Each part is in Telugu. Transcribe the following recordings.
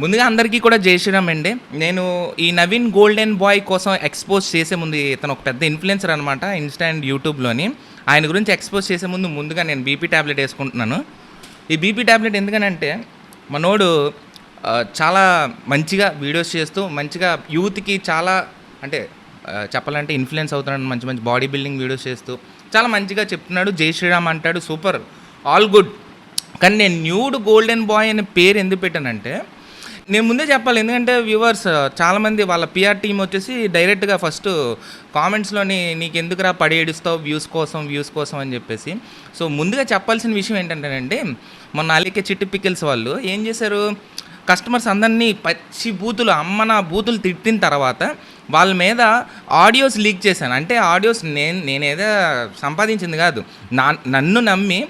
ముందుగా అందరికీ కూడా జై శ్రీరామ్ అండి. నేను ఈ నవీన్ గోల్డెన్ బాయ్ కోసం ఎక్స్పోజ్ చేసే ముందు ఇతను ఒక పెద్ద ఇన్ఫ్లుయెన్సర్ అనమాట ఇన్స్టా అండ్ యూట్యూబ్లోని ఆయన గురించి ఎక్స్పోజ్ చేసే ముందు ముందుగా నేను బీపీ ట్యాబ్లెట్ వేసుకుంటున్నాను. ఈ బీపీ ట్యాబ్లెట్ ఎందుకనంటే మనోడు చాలా మంచిగా వీడియోస్ చేస్తూ మంచిగా యూత్కి చాలా అంటే చెప్పాలంటే ఇన్ఫ్లుయెన్స్ అవుతున్నాడు. మంచి మంచి బాడీ బిల్డింగ్ వీడియోస్ చేస్తూ చాలా మంచిగా చెప్తున్నాడు. జై శ్రీరామ్ అంటాడు. సూపర్. All good. కానీ నేను న్యూడ్ గోల్డెన్ బాయ్ అనే పేరు ఎందుకు పెట్టానంటే నేను ముందే చెప్పాలి ఎందుకంటే వ్యూవర్స్ చాలామంది వాళ్ళ పిఆర్ టీం వచ్చేసి డైరెక్ట్గా ఫస్ట్ కామెంట్స్లోని నీకు ఎందుకురా పడి ఏడుస్తావు వ్యూస్ కోసం వ్యూస్ కోసం అని చెప్పేసి. సో ముందుగా చెప్పాల్సిన విషయం ఏంటంటేనండి మొన్న అలికే చిట్టి పికిల్స్ వాళ్ళు ఏం చేశారు? కస్టమర్స్ అందరినీ పచ్చి బూతులు అమ్మన బూతులు తిట్టిన తర్వాత వాళ్ళ మీద ఆడియోస్ లీక్ చేశాను. అంటే ఆడియోస్ నేను నేనేదో సంపాదించింది కాదు. నా నన్ను నమ్మి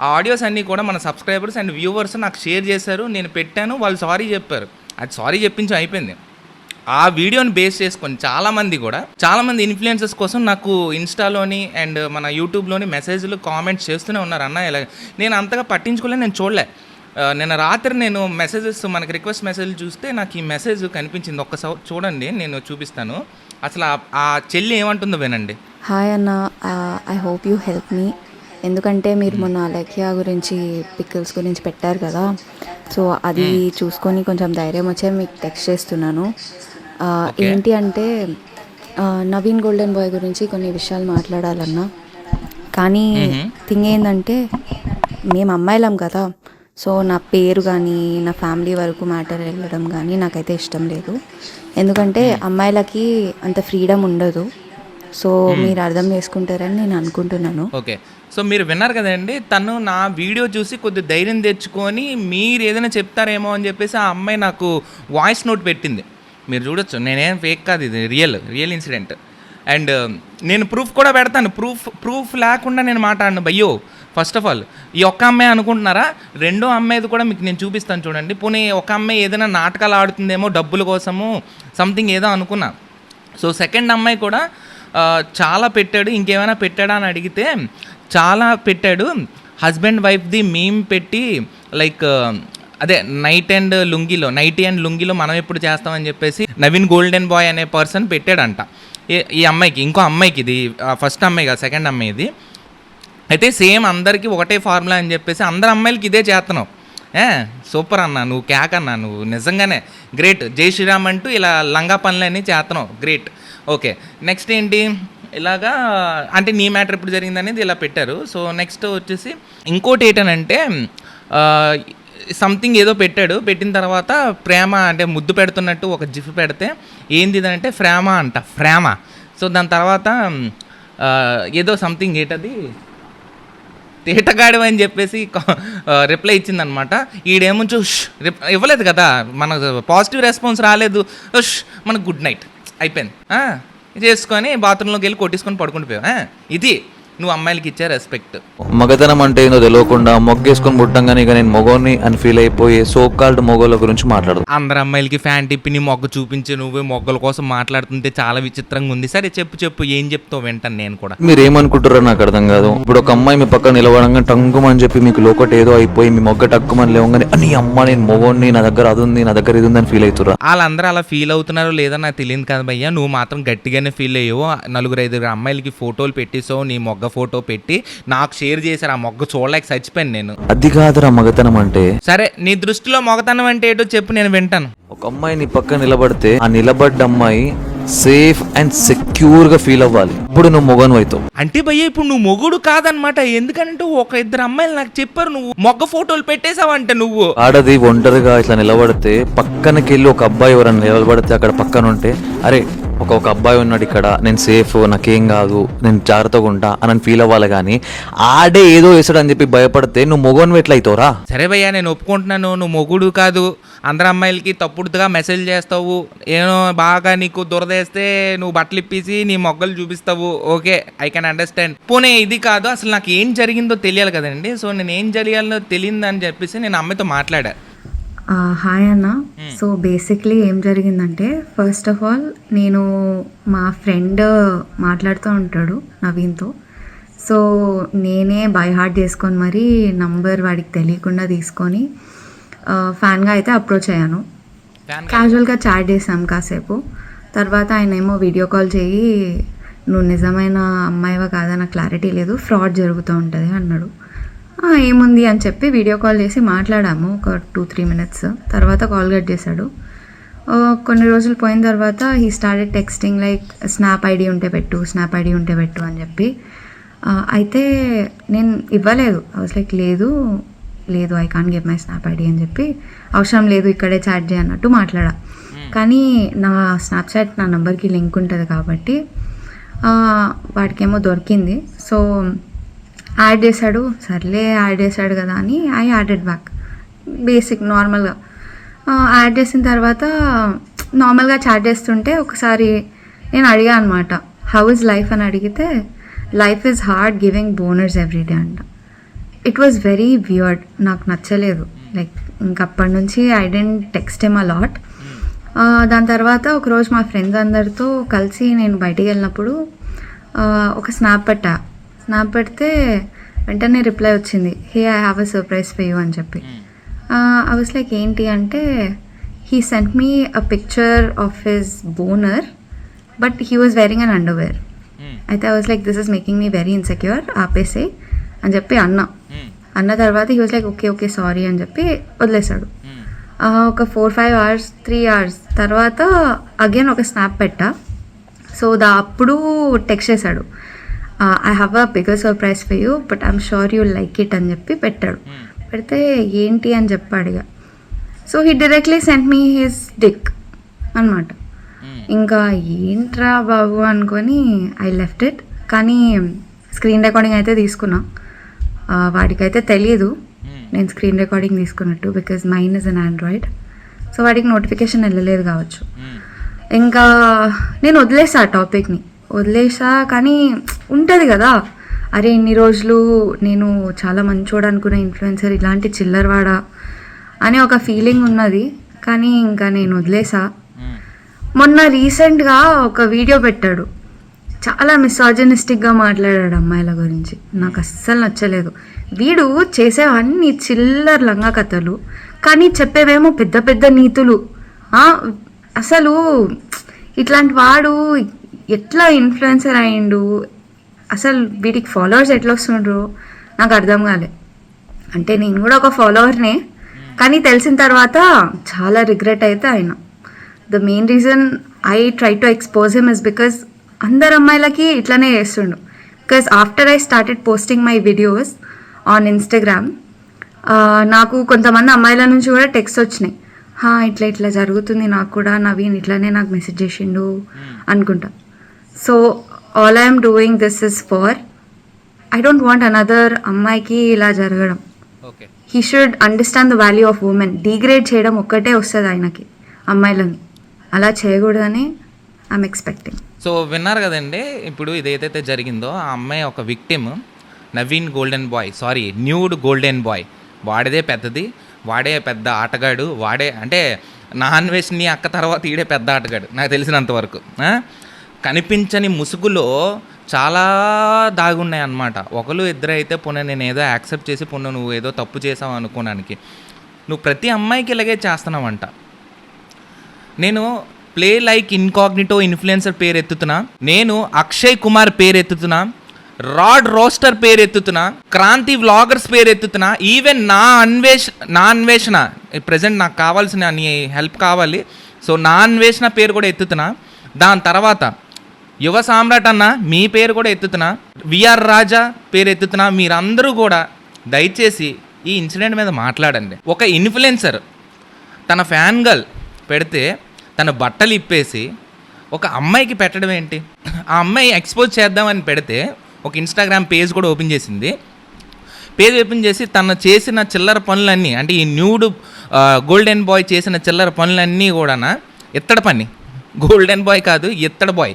ఆ ఆడియోస్ అన్నీ కూడా మన సబ్స్క్రైబర్స్ అండ్ వ్యూవర్స్ నాకు షేర్ చేశారు. నేను పెట్టాను. వాళ్ళు సారీ చెప్పారు. అది సారీ చెప్పించి అయిపోయింది. ఆ వీడియోని బేస్ చేసుకొని చాలామంది కూడా చాలామంది ఇన్ఫ్లుయెన్సెస్ కోసం నాకు ఇన్స్టాలోని అండ్ మన యూట్యూబ్లోని మెసేజ్లు కామెంట్స్ చేస్తూనే ఉన్నారు. అన్న ఇలా నేను అంతగా పట్టించుకోలే నేను చూడలే. నిన్న రాత్రి నేను మెసేజెస్ మనకి రిక్వెస్ట్ మెసేజ్ చూస్తే నాకు ఈ మెసేజ్ కనిపించింది. ఒక్కసారి చూడండి నేను చూపిస్తాను. అసలు ఆ- ఆ చెల్లి ఏమంటుందో వినండి. హాయ్ అన్న. I hope you help me ఎందుకంటే మీరు మొన్న అలెక్యా గురించి పికిల్స్ గురించి పెట్టారు కదా. సో అది చూసుకొని కొంచెం ధైర్యం వచ్చే మీకు టెక్స్ట్ చేస్తున్నాను. ఏంటి అంటే నవీన్ గోల్డెన్ బాయ్ గురించి కొన్ని విషయాలు మాట్లాడాలన్నా. కానీ థింగ్ ఏంటంటే మేము అమ్మాయిలం కదా. సో నా పేరు కానీ నా ఫ్యామిలీ వరకు మ్యాటర్ వెళ్ళడం కానీ నాకైతే ఇష్టం లేదు. ఎందుకంటే అమ్మాయిలకి అంత ఫ్రీడమ్ ఉండదు. సో మీరు అర్థం చేసుకుంటారని నేను అనుకుంటున్నాను. ఓకే. సో మీరు విన్నారు కదండి తను నా వీడియో చూసి కొద్ది ధైర్యం తెచ్చుకొని మీరు ఏదైనా చెప్తారేమో అని చెప్పేసి ఆ అమ్మాయి నాకు వాయిస్ నోట్ పెట్టింది. మీరు చూడొచ్చు నేనేం ఫేక్ కాదు ఇది రియల్ రియల్ ఇన్సిడెంట్ అండ్ నేను ప్రూఫ్ కూడా పెడతాను ప్రూఫ్ ప్రూఫ్ లేకుండా నేను మాట్లాడను. భయ్యో ఫస్ట్ ఆఫ్ ఆల్ ఈ ఒక్క అమ్మాయి అనుకుంటున్నారా? రెండో అమ్మాయిది కూడా మీకు నేను చూపిస్తాను చూడండి. పోనీ ఒక అమ్మాయి ఏదైనా నాటకాలు ఆడుతుందేమో డబ్బుల కోసము సంథింగ్ ఏదో అనుకున్నా. సో సెకండ్ అమ్మాయి కూడా uh, చాలా పెట్టాడు ఇంకేమైనా పెట్టాడా అని అడిగితే చాలా పెట్టాడు. హస్బెండ్ వైఫ్ది మీమ్ పెట్టి లైక్ అదే నైట్ అండ్ లుంగిలో నైటీ అండ్ లుంగిలో మనం ఎప్పుడు చేస్తామని చెప్పేసి నవీన్ గోల్డెన్ బాయ్ అనే పర్సన్ పెట్టాడంట. ఈ- ఈ అమ్మాయికి ఇంకో అమ్మాయికి ఇది ఫస్ట్ అమ్మాయి కాదు సెకండ్ అమ్మాయి ఇది. అయితే సేమ్ అందరికీ ఒకటే ఫార్ములా అని చెప్పేసి అందరు అమ్మాయిలకి ఇదే చేస్తున్నావు ఏ సూపర్ అన్న నువ్వు క్యాక్ అన్న నువ్వు నిజంగానే గ్రేట్ జై శ్రీరామ్ అంటూ ఇలా లంగా పనులన్నీ చేస్తున్నావు గ్రేట్ ఓకే నెక్స్ట్ ఏంటి? ఇలాగా అంటే నీ మ్యాటర్ ఎప్పుడు జరిగింది అనేది ఇలా పెట్టారు. సో నెక్స్ట్ వచ్చేసి ఇంకోటి ఏంటనంటే సంథింగ్ ఏదో పెట్టాడు. పెట్టిన తర్వాత ప్రేమ అంటే ముద్దు పెడుతున్నట్టు ఒక జిఫ్ పెడితే ఏంది అంటే ప్రేమ అంట ప్రేమ సో దాని తర్వాత ఏదో సంథింగ్ ఏటది? తేటగాడు అని చెప్పేసి రిప్లై ఇచ్చిందనమాట. ఈడేమో ఉష్ రిప్ ఇవ్వలేదు కదా మనకు పాజిటివ్ రెస్పాన్స్ రాలేదు. ష్ మనకు గుడ్ నైట్. అయిపోయింది. చేసుకొని బాత్రూంలోకి వెళ్ళి కొట్టేసుకొని పడుకుంటుపోయావు ఇది. నువ్వు అమ్మాయిలకి ఇచ్చే రెస్పెక్ట్ మగతనం అంటే ఏందో తెలియకుండా మొగ్గేసుకొని పుట్టంగానే ఇక నేను మొగోని అని ఫీల్ అయిపోయి సో కాల్డ్ మొగోళ్ళ గురించి మాట్లాడదు. అందరు అమ్మాయిలకి ఫ్యాన్ టిప్పి నీ మొగ్గ చూపించి నువ్వే మొగ్గల కోసం మాట్లాడుతుంటే చాలా విచిత్రంగా ఉంది. సరే చెప్పు చెప్పు ఏం చెప్తావు వింటాను నేను కూడా. మీరు ఏమనుకుంటారో నాకు అర్థం కాదు. ఇప్పుడు ఒక అమ్మాయి మీ పక్కన నిలవడంగా టంగుమని చెప్పి మీకు లోకట్ ఏదో అయిపోయి మీ మొగ్గ టక్కుమని లేవగానే అని అమ్మ నేను మొగోని నా దగ్గర అది ఉంది నా దగ్గర ఇది ఉందని ఫీల్ అవుతురా వాళ్ళందరూ అలా ఫీల్ అవుతున్నారో లేదో నాకు తెలియదు కదా భయ్యా. నువ్వు మాత్రం గట్టిగానే ఫీల్ అయ్యావు. నలుగురు ఐదుగురు అమ్మాయిలకి ఫోటోలు పెట్టేసావు నీ మొగ్గ ఫోటో పెట్టి నాకు షేర్ చేశారు. ఆ మొగ్గ చూడలేక చచ్చిపోయాను నేను. అది కాదురా మగతనం అంటే. సరే నీ దృష్టిలో మొగతనం అంటే ఏంటో చెప్పు నేను వింటాను. ఒక అమ్మాయి నీ పక్కన నిలబడితే ఆ నిలబడ్డ అమ్మాయి సేఫ్ అండ్ సెక్యూర్గా ఫీల్ అవ్వాలి. ఇప్పుడు నువ్వు మొగను అవుతావు. అంటే భయ్య ఇప్పుడు నువ్వు మొగుడు కాదనమాట ఎందుకంటే ఒక ఇద్దరు అమ్మాయిలు నాకు చెప్పారు నువ్వు మొగ్గ ఫోటోలు పెట్టేసావంట నువ్వు. ఆడది ఒంటరిగా ఇట్లా నిలబడితే పక్కనకి వెళ్ళి ఒక అబ్బాయి ఎవరైనా నిలబడితే అక్కడ పక్కన ఉంటే అరే ఒక ఒక అబ్బాయి ఉన్నాడు ఇక్కడ నేను సేఫ్ నాకేం కాదు నేను జాగ్రత్తగా ఉంటా అని ఫీల్ అవ్వాలి కానీ ఆడే ఏదో వేసాడు అని చెప్పి భయపడితే నువ్వు మొగోని ఎట్లా సరే భయ్యా నేను ఒప్పుకుంటున్నాను నువ్వు మొగుడు కాదు. అందరు అమ్మాయిలకి తప్పుడుగా మెసేజ్ చేస్తావు. ఏమో బాగా నీకు దురదేస్తే నువ్వు బట్టలు ఇప్పేసి నీ మొగ్గలు చూపిస్తావు. ఓకే ఐ కెన్ అండర్స్టాండ్ పోనీ ఇది కాదు అసలు నాకు ఏం జరిగిందో తెలియాలి కదండి. సో నేను ఏం జరిగాలో తెలియదని చెప్పేసి నేను అమ్మాయితో మాట్లాడా. హాయ్ అన్న. సో బేసిక్లీ ఏం జరిగిందంటే ఫస్ట్ ఆఫ్ ఆల్ నేను మా ఫ్రెండ్ మాట్లాడుతూ ఉంటాడు నవీన్తో. సో నేనే బై హార్ట్ చేసుకొని మరి నంబర్ వాడికి తెలియకుండా తీసుకొని ఫ్యాన్గా అయితే అప్రోచ్ అయ్యాను. క్యాజువల్గా చాట్ చేసాం కాసేపు. తర్వాత ఆయన ఏమో వీడియో కాల్ చేయి నువ్వు నిజమైన అమ్మాయివా కాదా? నాకు క్లారిటీ లేదు. ఫ్రాడ్ జరుగుతూ ఉంటుంది అన్నాడు. "ఆ, ఏముంది అని చెప్పి వీడియో కాల్ చేసి మాట్లాడాము. ఒక టూ త్రీ మినిట్స్ తర్వాత కాల్ కట్ చేశాడు. కొన్ని రోజులు పోయిన తర్వాత he started texting like snap ID ఉంటే పెట్టు స్నాప్ ఐడి ఉంటే పెట్టు అని చెప్పి. అయితే నేను ఇవ్వలేదు. ఐ వాస్ లైక్ లేదు లేదు I can give my snap ID అని చెప్పి. అవసరం లేదు ఇక్కడే చాట్ చేయ అన్నట్టు మాట్లాడా. కానీ నా స్నాప్చాట్ నా నంబర్కి లింక్ ఉంటుంది కాబట్టి వాడికేమో దొరికింది. సో యాడ్ చేశాడు. సర్లే యాడ్ చేశాడు కదా అని ఐ యాడెడ్ బ్యాక్. బేసిక్ నార్మల్గా. యాడ్ చేసిన తర్వాత నార్మల్గా చాట్ చేస్తుంటే ఒకసారి నేను అడిగా అనమాట హౌ ఇస్ లైఫ్ అని అడిగితే life is hard giving బోనర్స్ everyday అంట. ఇట్ వాజ్ వెరీ వియర్డ్ నాకు నచ్చలేదు. లైక్ ఇంకప్పటి నుంచి I dent text M allot దాని తర్వాత ఒకరోజు మా ఫ్రెండ్స్ అందరితో కలిసి నేను బయటికి వెళ్ళినప్పుడు ఒక స్నాప్ పెట్టా. స్నాప్ పెడితే వెంటనే రిప్లై వచ్చింది hey I have a surprise for you అని చెప్పి. ఐ వాస్ లైక్ ఏంటి? అంటే he sent me a picture of his boner but he was wearing an underwear అయితే I was like this is making me very insecure ఆపేసే అని చెప్పి అన్నా. అన్న తర్వాత he was like okay okay sorry అని చెప్పి వదిలేశాడు. ఆ, ఒక four five hours three hours తర్వాత అగైన్ ఒక స్నాప్ పెట్టా. సో దా అప్పుడు టెక్స్ట్ చేశాడు. I have a bigger surprise for you but I'm sure you like it అని చెప్పి పెట్టాడు. పెడితే ఏంటి? అని చెప్పి అడిగా. So he directly sent me his dick అనమాట ఇంకా ఏంట్రా బాబు అనుకొని ఐ లెఫ్ట్ ఇట్ కానీ స్క్రీన్ రికార్డింగ్ అయితే తీసుకున్నా. వాడికైతే తెలియదు నేను స్క్రీన్ రికార్డింగ్ తీసుకున్నట్టు because mine is an Android so వాడికి నోటిఫికేషన్ వెళ్ళలేదు కావచ్చు. ఇంకా నేను వదిలేసా ఆ టాపిక్ని వదిలేసా కానీ ఉంటుంది కదా. అరే ఇన్ని రోజులు నేను చాలా మంచోడు అనుకున్న ఇన్ఫ్లుయెన్సర్ ఇలాంటి చిల్లరవాడా అనే ఒక ఫీలింగ్ ఉన్నది. కానీ ఇంకా నేను వదిలేసా. మొన్న రీసెంట్గా ఒక వీడియో పెట్టాడు. చాలా మిసాజనిస్టిక్గా మాట్లాడాడు అమ్మాయిల గురించి. నాకు అస్సలు నచ్చలేదు. వీడు చేసేవన్నీ చిల్లర లంగా కథలు కానీ చెప్పేవేమో పెద్ద పెద్ద నీతులు. అసలు ఇట్లాంటి వాడు ఎట్లా ఇన్ఫ్లుయెన్సర్ అయిండు? అసలు వీటికి ఫాలోవర్స్ ఎట్లా వస్తుండ్రు నాకు అర్థం కాలే. అంటే నేను కూడా ఒక ఫాలోవర్నే కానీ తెలిసిన తర్వాత చాలా రిగ్రెట్ అయితే అయినా. The main reason I try to expose him is because అందరు అమ్మాయిలకి ఇట్లానే చేస్తుండు. Because after I started posting my videos on Instagram నాకు కొంతమంది అమ్మాయిల నుంచి కూడా టెక్స్ట్ వచ్చినాయి. "హా, ఇట్లా ఇట్లా జరుగుతుంది నాకు కూడా. నవీన్ ఇట్లానే నాకు మెసేజ్ చేసిండు అనుకుంటా. So all I'm doing this is for I don't want another అమ్మాయికి ఇలా జరగడం. Okay he should understand the value of women degrade చేయడం ఒక్కటే వస్తుంది ఆయనకి అమ్మాయిలని. అలా చేయకూడదని ఐఎమ్ ఎక్స్పెక్టింగ్ సో విన్నారు కదండి ఇప్పుడు ఇది ఏదైతే జరిగిందో ఆ అమ్మాయి ఒక victim Naveen golden boy sorry nude golden boy వాడిదే పెద్దది వాడే పెద్ద ఆటగాడు వాడే అంటే నాన్ వెజ్ని అక్క తర్వాత ఈడే పెద్ద ఆటగాడు నాకు తెలిసినంత వరకు ఆ? కనిపించని ముసుగులో చాలా దాగున్నాయి అన్నమాట ఒకరు ఇద్దరు అయితే నేను ఏదో యాక్సెప్ట్ చేసి పొన్న నువ్వు ఏదో తప్పు చేసావు అనుకోవడానికి. నువ్వు ప్రతి అమ్మాయికి ఇలాగే చేస్తున్నావంట. నేను ప్లే లైక్ ఇన్కాగ్నిటో ఇన్ఫ్లుయెన్సర్ పేరు ఎత్తుతున్నా నేను అక్షయ్ కుమార్ పేరు ఎత్తుతున్నా రాడ్ రోస్టర్ పేరు ఎత్తుతున్నా క్రాంతి వ్లాగర్స్ పేరు ఎత్తుతున్నా ఈవెన్ నా అన్వేష నా అన్వేషణ ప్రజెంట్ నాకు కావాల్సిన నీ హెల్ప్ కావాలి. సో నా అన్వేషణ పేరు కూడా ఎత్తుతున్నా. దాని తర్వాత యువ సామ్రాట్ అన్న మీ పేరు కూడా ఎత్తుతున్నా. విఆర్ రాజా పేరు ఎత్తుతున్నా. మీరందరూ కూడా దయచేసి ఈ ఇన్సిడెంట్ మీద మాట్లాడండి. ఒక ఇన్ఫ్లుయెన్సర్ తన ఫ్యాన్ గర్ల్ పెడితే తన బట్టలు ఇప్పేసి ఒక అమ్మాయికి పెట్టడం ఏంటి? ఆ అమ్మాయి ఎక్స్పోజ్ చేద్దామని పెడితే ఒక ఇన్స్టాగ్రామ్ పేజ్ కూడా ఓపెన్ చేసింది. పేజ్ ఓపెన్ చేసి తను చేసిన చిల్లర పనులన్నీ అంటే ఈ న్యూడ్ గోల్డెన్ బాయ్ చేసిన చిల్లర పనులన్నీ కూడా ఇత్తడి పని. గోల్డెన్ బాయ్ కాదు ఇత్తడి బాయ్.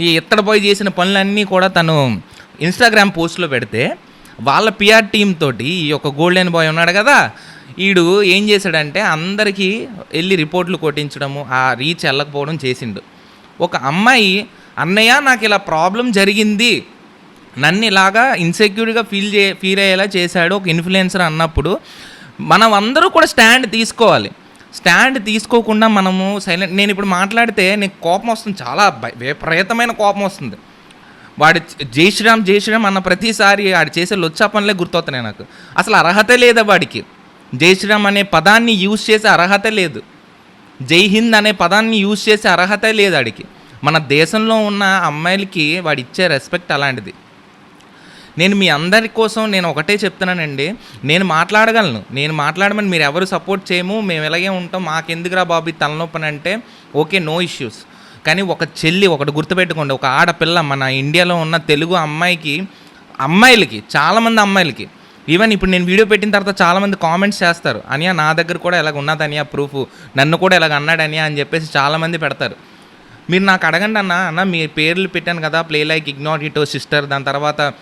ఈ ఇత్తడి బాయ్ చేసిన పనులన్నీ కూడా తను ఇన్స్టాగ్రామ్ పోస్ట్లో పెడితే వాళ్ళ పిఆర్ టీమ్ తోటి ఈ యొక్క గోల్డెన్ బాయ్ ఉన్నాడు కదా ఈడు ఏం చేశాడంటే అందరికీ వెళ్ళి రిపోర్ట్లు కొట్టించడము ఆ రీచ్ వెళ్ళకపోవడం చేసిండు. ఒక అమ్మాయి అన్నయ్య నాకు ఇలా ప్రాబ్లం జరిగింది. నన్ను ఇలాగా ఇన్సెక్యూర్గా ఫీల్ చే ఫీల్ అయ్యేలా చేశాడు ఒక ఇన్ఫ్లుయెన్సర్ అన్నప్పుడు మనం అందరూ కూడా స్టాండ్ తీసుకోవాలి. స్టాండ్ తీసుకోకుండా మనము సైలెంట్ నేను ఇప్పుడు మాట్లాడితే నీకు కోపం వస్తుంది చాలా భయ- విపరీతమైన కోపం వస్తుంది. వాడు జై శ్రీరామ్ జై శ్రీరామ్ అన్న ప్రతిసారి ఆడు చేసే లొచ్చా పనులే గుర్తొస్తున్నాయి నాకు. అసలు అర్హత లేదా వాడికి. జై శ్రీరామ్ అనే పదాన్ని యూజ్ చేసే అర్హత లేదు. జై హింద్ అనే పదాన్ని యూజ్ చేసే అర్హత లేదు వాడికి మన దేశంలో ఉన్న అమ్మాయిలకి వాడు ఇచ్చే రెస్పెక్ట్ అలాంటిది. నేను మీ అందరి కోసం నేను ఒకటే చెప్తున్నానండి. నేను మాట్లాడగలను. నేను మాట్లాడమని మీరు ఎవరు సపోర్ట్ చేయము. మేము ఇలాగే ఉంటాం. మాకెందుకురా బాబు ఈ అంటే ఓకే నో ఇష్యూస్. కానీ ఒక చెల్లి ఒకటి గుర్తుపెట్టుకోండి. ఒక ఆడపిల్ల మన ఇండియాలో ఉన్న తెలుగు అమ్మాయికి అమ్మాయిలకి చాలామంది అమ్మాయిలకి. ఈవెన్ ఇప్పుడు నేను వీడియో పెట్టిన తర్వాత చాలామంది కామెంట్స్ చేస్తారు. అనియా నా దగ్గర కూడా ఇలాగ ఉన్నది అనియా ప్రూఫ్ నన్ను కూడా ఇలాగ అన్నాడు అనియా అని చెప్పేసి చాలామంది పెడతారు. మీరు నాకు అడగండి అన్న. అన్న మీ పేర్లు పెట్టాను కదా ప్లే లైక్ ఇగ్నోర్ ఇటో సిస్టర్ దాని తర్వాత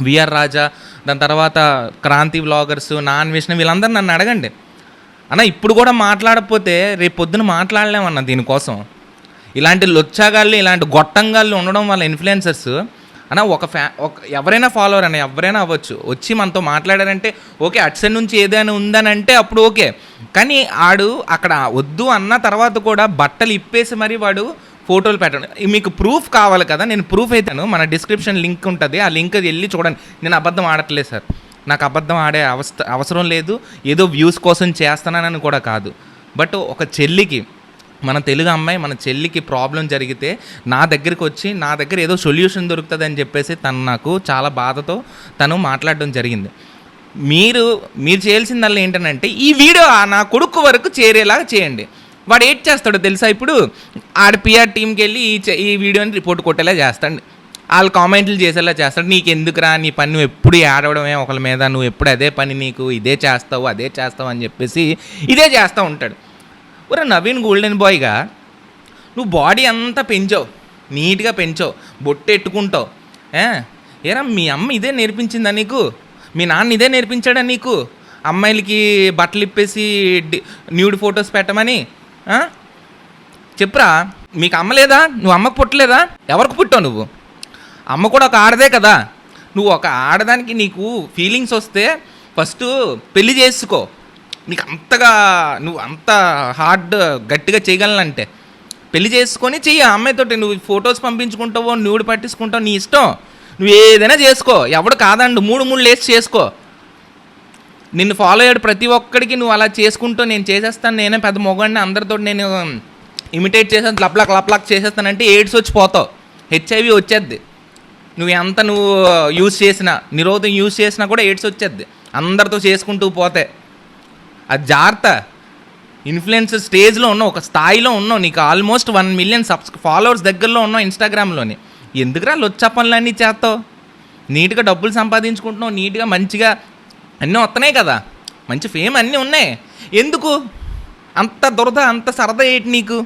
విఆర్ రాజా దాని తర్వాత క్రాంతి వ్లాగర్స్ నాన్ విష్ణు వీళ్ళందరూ నన్ను అడగండి. అన్న ఇప్పుడు కూడా మాట్లాడకపోతే రేపు పొద్దున మాట్లాడలేమన్న దీనికోసం. ఇలాంటి లొచ్చాగాళ్ళు ఇలాంటి గొట్టంగాళ్ళు ఉండడం వల్ల ఇన్ఫ్లుయెన్సర్స్ అన్న ఒక ఫ్యా ఒక ఎవరైనా ఫాలోవర్ అన్న ఎవరైనా అవ్వచ్చు. వచ్చి మనతో మాట్లాడారంటే ఓకే అటు సైడ్ నుంచి ఏదైనా ఉందని అంటే అప్పుడు ఓకే. కానీ ఆడు అక్కడ వద్దు అన్న తర్వాత కూడా బట్టలు ఇప్పేసి మరి వాడు ఫోటోలు పెట్టడం మీకు ప్రూఫ్ కావాలి కదా నేను ప్రూఫ్ అయితాను మన డిస్క్రిప్షన్ లింక్ ఉంటుంది ఆ లింక్ వెళ్ళి చూడండి. నేను అబద్ధం ఆడట్లేదు సార్. నాకు అబద్ధం ఆడే అవస్థ అవసరం లేదు. ఏదో వ్యూస్ కోసం చేస్తున్నానని కూడా కాదు. బట్ ఒక చెల్లికి మన తెలుగు అమ్మాయి మన చెల్లికి ప్రాబ్లం జరిగితే నా దగ్గరికి వచ్చి నా దగ్గర ఏదో సొల్యూషన్ దొరుకుతుంది అని చెప్పేసి తను నాకు చాలా బాధతో తను మాట్లాడడం జరిగింది. మీరు మీరు చేయాల్సిందల్లా ఏంటంటే ఈ వీడియో నా కొడుకు వరకు చేరేలాగా చేయండి. వాడు ఏం చేస్తాడు తెలుసా? ఇప్పుడు ఆడ పిఆర్ టీంకి వెళ్ళి ఈ ఈ వీడియోని రిపోర్ట్ కొట్టేలా చేస్తాడు. వాళ్ళు కామెంట్లు చేసేలా చేస్తాడు. నీకు ఎందుకురా నీ పని నువ్వు ఎప్పుడు ఆడవడమే ఒకరి మీద నువ్వు ఎప్పుడు అదే పని నీకు ఇదే చేస్తావు అదే చేస్తావు అని చెప్పేసి ఇదే చేస్తూ ఉంటాడు. ఒరే నవీన్ గోల్డెన్ బాయ్గా నువ్వు బాడీ అంతా పెంచావు. నీట్గా పెంచావు. బొట్టు ఎట్టుకుంటావు. ఏరా మీ అమ్మ ఇదే నేర్పించిందా నీకు? మీ నాన్న ఇదే నేర్పించాడా నీకు? అమ్మాయిలకి బట్టలు ఇప్పేసి న్యూడ్ ఫొటోస్ పెట్టమని? చెప్పురా మీకు అమ్మ లేదా? నువ్వు అమ్మకు పుట్టలేదా? ఎవరికి పుట్టావు నువ్వు? అమ్మ కూడా ఒక ఆడదే కదా. నువ్వు ఒక ఆడదానికి నీకు ఫీలింగ్స్ వస్తే ఫస్ట్ పెళ్ళి చేసుకో. నీకు అంతగా నువ్వు అంత హార్డ్ గట్టిగా చేయగలనంటే. పెళ్ళి చేసుకొని చెయ్యి అమ్మాయితోటి. నువ్వు ఫొటోస్ పంపించుకుంటావో నువ్వు పట్టించుకుంటావు నీ ఇష్టం. నువ్వు ఏదైనా చేసుకో. ఎవడు కాదండు మూడు మూడు లేచి చేసుకో. నిన్ను ఫాలో అయ్యాడు ప్రతి ఒక్కడికి నువ్వు అలా చేసుకుంటూ నేను చేసేస్తాను నేనే పెద్ద మొగాడిని అందరితో నేను ఇమిటేట్ చేసేది లప్లాక్ లప్లాక్ చేసేస్తానంటే ఎయిడ్స్ వచ్చి పోతావు. హెచ్ఐవి వచ్చేద్ది. నువ్వు ఎంత నువ్వు యూజ్ చేసినా నిరోధం యూజ్ చేసినా కూడా ఎయిడ్స్ వచ్చేద్ది. అందరితో చేసుకుంటూ పోతే. అది జాగ్రత్త. ఇన్ఫ్లుయెన్స్ స్టేజ్లో ఉన్నావు ఒక స్థాయిలో ఉన్నావు నీకు almost one million subs followers దగ్గరలో ఉన్నావు ఇన్స్టాగ్రామ్లోని ఎందుకురా లొచ్చ పనులన్నీ చేస్తావు? నీట్గా డబ్బులు సంపాదించుకుంటున్నావు నీట్గా మంచిగా అన్నీ వస్తున్నాయి కదా. మంచి ఫేమ్ అన్నీ ఉన్నాయి. ఎందుకు? అంత దురద అంత సరదా ఏంటి నీకు?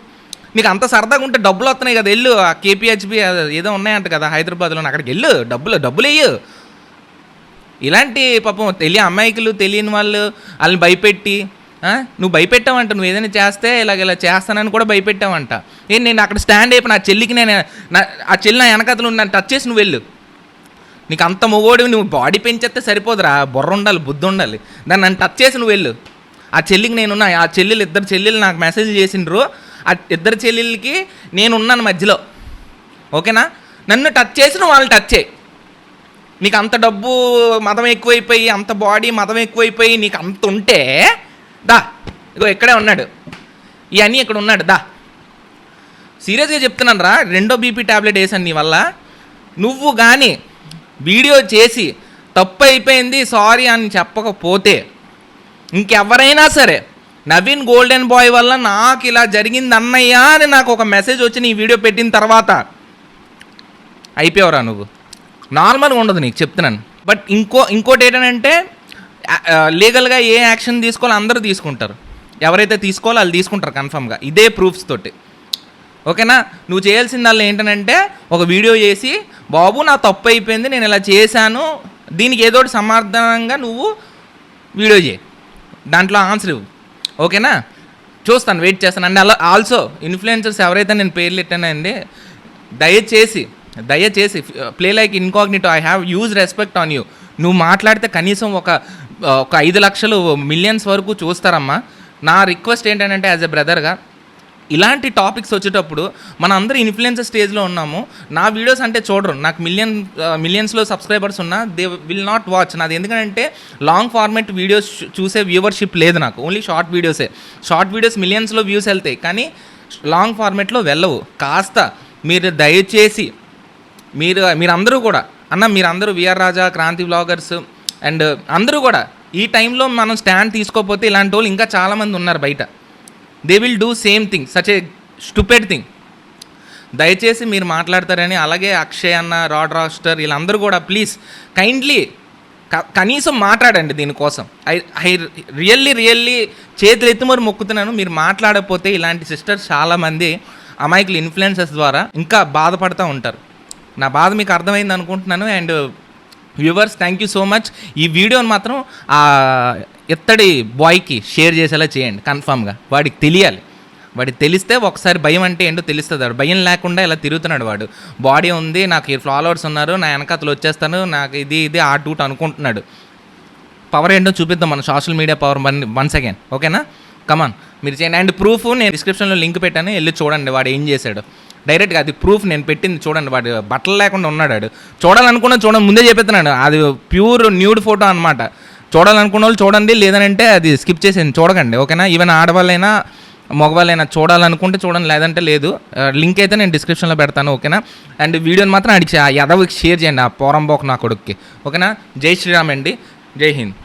నీకు అంత సరదాగా ఉంటే డబ్బులు వస్తున్నాయి కదా. వెళ్ళు ఆ కేపీహెచ్బి ఏదో ఉన్నాయంట కదా హైదరాబాద్లో అక్కడికి వెళ్ళు డబ్బులు డబ్బులు వేయు ఇలాంటి పాపం తెలియ అమాయకులు తెలియని వాళ్ళు వాళ్ళని భయపెట్టి నువ్వు భయపెట్టావంట నువ్వు ఏదైనా చేస్తే ఇలాగ ఇలా చేస్తానని కూడా భయపెట్టావంట. ఏం నేను అక్కడ స్టాండ్ అయిపోయి నా చెల్లికి నేను నా ఆ చెల్లి నా వెనకతలు నన్ను టచ్ చేసి నువ్వు వెళ్ళు. నీకు అంత మొగోడు నువ్వు బాడీ పెంచేస్తే సరిపోదురా బుర్ర ఉండాలి బుద్ధి ఉండాలి. దాన్ని నన్ను టచ్ చేసి నువ్వు వెళ్ళు. ఆ చెల్లికి నేనున్నా ఆ చెల్లెలు ఇద్దరు చెల్లెలు నాకు మెసేజ్ చేసిండ్రు. ఆ ఇద్దరు చెల్లెలకి నేనున్నాను మధ్యలో. ఓకేనా? నన్ను టచ్ చేసి నువ్వు వాళ్ళని టచ్ చేయి. నీకు అంత డబ్బు మతం ఎక్కువైపోయి అంత బాడీ మతం ఎక్కువైపోయి నీకు అంత ఉంటే దా. ఇగో ఇక్కడే ఉన్నాడు. ఇవన్నీ ఇక్కడ ఉన్నాడు దా. సీరియస్గా చెప్తున్నాను రా రెండో బీపీ ట్యాబ్లెట్ వేసాను నీ వల్ల. నువ్వు కానీ వీడియో చేసి తప్పు అయిపోయింది సారీ అని చెప్పకపోతే ఇంకెవరైనా సరే నవీన్ గోల్డెన్ బాయ్ వల్ల నాకు ఇలా జరిగింది అన్నయ్యా అని నాకు ఒక మెసేజ్ వచ్చి నీ వీడియో పెట్టిన తర్వాత అయిపోయావురా నువ్వు. నార్మల్గా ఉండదు నీకు చెప్తున్నాను. బట్ ఇంకో ఇంకోటి ఏంటంటే లీగల్గా ఏ యాక్షన్ తీసుకోవాలో అందరూ తీసుకుంటారు. ఎవరైతే తీసుకోవాలో వాళ్ళు తీసుకుంటారు కన్ఫర్మ్గా ఇదే ప్రూఫ్స్ తోటి. ఓకేనా? నువ్వు చేయాల్సిందల్లా ఏంటంటే ఒక వీడియో చేసి బాబు నా తప్పు అయిపోయింది నేను ఇలా చేశాను. దీనికి ఏదో ఒకటి సమాధానంగా నువ్వు వీడియో చేయి. దాంట్లో ఆన్సర్ ఇవ్వు. ఓకేనా? చూస్తాను వెయిట్ చేస్తాను. అండ్ అలా ఆల్సో ఇన్ఫ్లుయెన్సర్స్ ఎవరైతే నేను పేర్లు పెట్టానండి దయచేసి దయచేసి play like incognito I have use respect on you నువ్వు మాట్లాడితే కనీసం ఒక ఒక ఐదు లక్షలు మిలియన్స్ వరకు చూస్తారమ్మా. నా రిక్వెస్ట్ ఏంటంటే యాజ్ ఎ బ్రదర్గా ఇలాంటి టాపిక్స్ వచ్చేటప్పుడు మన అందరూ ఇన్ఫ్లుయెన్సర్ స్టేజ్లో ఉన్నాము. నా వీడియోస్ అంటే చూడరు. నాకు మిలియన్ మిలియన్స్లో సబ్స్క్రైబర్స్ ఉన్నా దే విల్ నాట్ వాచ్. నాది ఎందుకంటే లాంగ్ ఫార్మేట్ వీడియోస్ చూసే వ్యూవర్షిప్ లేదు నాకు. ఓన్లీ షార్ట్ వీడియోసే. షార్ట్ వీడియోస్ మిలియన్స్లో వ్యూస్ వెళ్తాయి. కానీ లాంగ్ ఫార్మేట్లో వెళ్ళవు. కాస్త మీరు దయచేసి మీరు మీరందరూ కూడా అన్న మీరందరూ V R Raja Kranti bloggers and అందరూ కూడా ఈ టైంలో మనం స్టాండ్ తీసుకోకపోతే ఇలాంటి వాళ్ళు ఇంకా చాలామంది ఉన్నారు బయట. They will do same thing such a stupid thing దయచేసి మీరు మాట్లాడతారని అలాగే అక్షయ్ అన్న రాడ్ రాస్టర్ వీళ్ళందరూ కూడా ప్లీజ్ కైండ్లీ కనీసం మాట్లాడండి దీనికోసం. ఐ ఐ రియల్లీ రియల్లీ చేతులు ఎత్తి మరి మొక్కుతున్నాను. మీరు మాట్లాడకపోతే ఇలాంటి సిస్టర్స్ చాలామంది అమాయకులు ఇన్ఫ్లుయెన్సెస్ ద్వారా ఇంకా బాధపడుతూ ఉంటారు. నా బాధ మీకు అర్థమైంది అనుకుంటున్నాను and viewers thank you so much ఈ వీడియోని మాత్రం ఇత్తడి బాయ్కి షేర్ చేసేలా చేయండి కన్ఫామ్గా వాడికి తెలియాలి. వాడికి తెలిస్తే ఒకసారి భయం అంటే ఏంటో తెలుస్తుంది వాడు. భయం లేకుండా ఇలా తిరుగుతున్నాడు వాడు. బాడీ ఉంది నాకు ఫాలోవర్స్ ఉన్నారు నా వెనకతలు వచ్చేస్తాను నాకు ఇది ఇది ఆ టూట్ అనుకుంటున్నాడు. పవర్ ఏంటో చూపిద్దాం మన social media power one once again ఓకేనా కమాన్ మీరు చేయండి. అండ్ ప్రూఫ్ నేను డిస్క్రిప్షన్లో లింక్ పెట్టాను వెళ్ళి చూడండి వాడు ఏం చేశాడు. డైరెక్ట్గా అది ప్రూఫ్ నేను పెట్టింది చూడండి వాడు బట్టలు లేకుండా ఉన్నాడు చూడాలనుకున్న చూడాలనుకున్నా చూడండి ముందే చెప్పేస్తున్నాడు. అది ప్యూర్ న్యూడ్ ఫోటో అనమాట చూడాలనుకున్న వాళ్ళు చూడండి లేదనంటే అది స్కిప్ చేసేయండి చూడకండి ఓకేనా? ఈవెన్ ఆడవాళ్ళైనా మగవాళ్ళైనా చూడాలనుకుంటే చూడండి లేదంటే లేదు. లింక్ అయితే నేను డిస్క్రిప్షన్లో పెడతాను ఓకేనా? అండ్ వీడియోని మాత్రం అడిగి ఆ యదవకి షేర్ చేయండి ఆ పోరంబోక్ నా కొడుక్కి ఓకేనా? జై శ్రీరామ్ అండి జై హింద్.